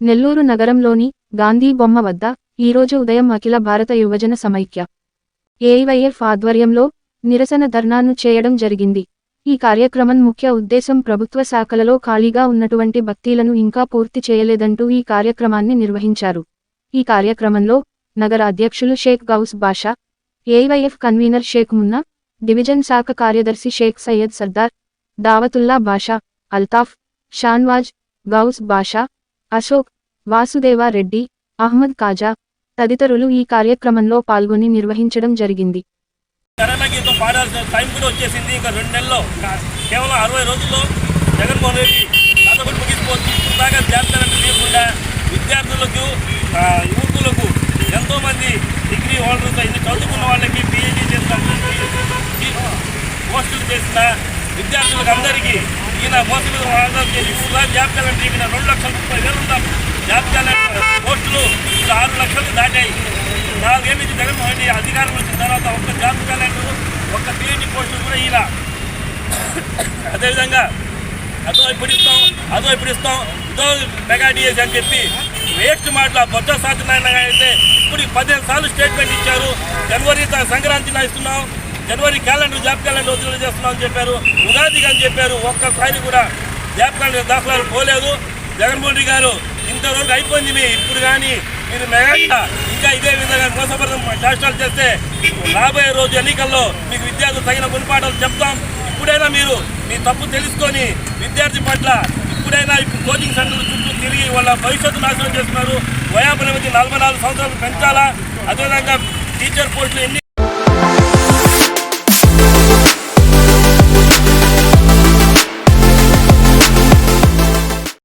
నెల్లూరు నగరంలోని గాంధీ బొమ్మ వద్ద ఈరోజు ఉదయం అఖిల భారత యువజన సమైక్య. ఏఐవైఎఫ్ ఆధ్వర్యంలో నిరసన ధర్నాను చేయడం జరిగింది. ఈ కార్యక్రమం ముఖ్య ఉద్దేశం ప్రభుత్వ శాఖలలో ఖాళీగా ఉన్నటువంటి భక్తీలను ఇంకా పూర్తి చేయలేదంటూ ఈ కార్యక్రమాన్ని నిర్వహించారు. ఈ కార్యక్రమంలో నగర అధ్యక్షులు Sheikh Gouse Basha AIYF convener Sheikh Munna division శాఖ కార్యదర్శి షేక్ సయ్యద్ సర్దార్ దావతుల్లా బాషా అల్తాఫ్ షాన్వాజ్ గౌస్ బాషా అశోక్ వాసుదేవారెడ్డి అహ్మద్ కాజా తదితరులు ఈ కార్యక్రమంలో పాల్గొని నిర్వహించడం జరిగింది. కరోనా గీతం పాడాల్సిన టైం కూడా వచ్చేసింది. ఇంకా రెండు నెలల్లో కేవలం అరవై రోజుల్లో జగన్మోహన్ రెడ్డి కథబడి ముగిసిపోతుంది దాకా చేస్తానంటే లేకుండా విద్యార్థులకు యువకులకు ఎంతోమంది డిగ్రీ హోల్డర్స్ ఇది చదువుకున్న వాళ్ళకి పిహెచ్డీ చేసిన పోస్టులు చేసిన విద్యార్థులకు అందరికీ ఈయన మోసం మీద వాగ్దానం చేసి ఇప్పుడు జాబ్ క్యాలెండర్ ఈయన రెండు లక్షల ముప్పై వేలు ఉంటాం జాబ్ క్యాలెండర్ పోస్టులు ఇప్పుడు ఆరు లక్షలు దాటాయి. నాలుగేళ్ళ నుంచి జగన్మోహన్ రెడ్డి అధికారం వచ్చిన తర్వాత ఒక్క జాబ్ క్యాలెండర్ ఒక్క పిహెచ్డీ పోస్టులు కూడా ఈయన. అదేవిధంగా అదో ఇప్పుడు ఇస్తాం అదో ఇప్పుడు ఇస్తాం ఇదో మెగా డిఎస్ అని చెప్పి వేస్ట్ మాటల బొత్స సత్యనారాయణ అయితే ఇప్పుడు పదిహేను సార్లు స్టేట్మెంట్ ఇచ్చారు. జనవరి సంక్రాంతి సంక్రాంతిలో ఇస్తున్నాం. జనవరి క్యాలెండర్ జాబ్ క్యాలెండర్ వదిలి చేస్తున్నామని చెప్పారు. ఉగాదికి అని చెప్పారు. ఒక్కసారి కూడా జాబ్ క్యాలెండర్ దాఖలాలు పోలేదు. జగన్మోహన్ రెడ్డి గారు ఇంతవరకు అయిపోయింది మీ. ఇప్పుడు కానీ మీరు మెగా ఇంకా ఇదే విధంగా మోసపడడం చేష్టాలు చేస్తే రాబోయే రోజు ఎన్నికల్లో మీకు విద్యార్థులు తగిన గుణపాఠాలు చెప్తాం. ఇప్పుడైనా మీరు మీ తప్పు తెలుసుకొని విద్యార్థి పట్ల ఇప్పుడైనా ఇప్పుడు కోచింగ్ సెంటర్ల చుట్టూ తిరిగి వాళ్ళ భవిష్యత్తు నాశనం చేస్తున్నారు. వయాపరిమితి నలభై నాలుగు సంవత్సరాలు పెంచాలా? అదేవిధంగా టీచర్ పోస్టులు ఎన్ని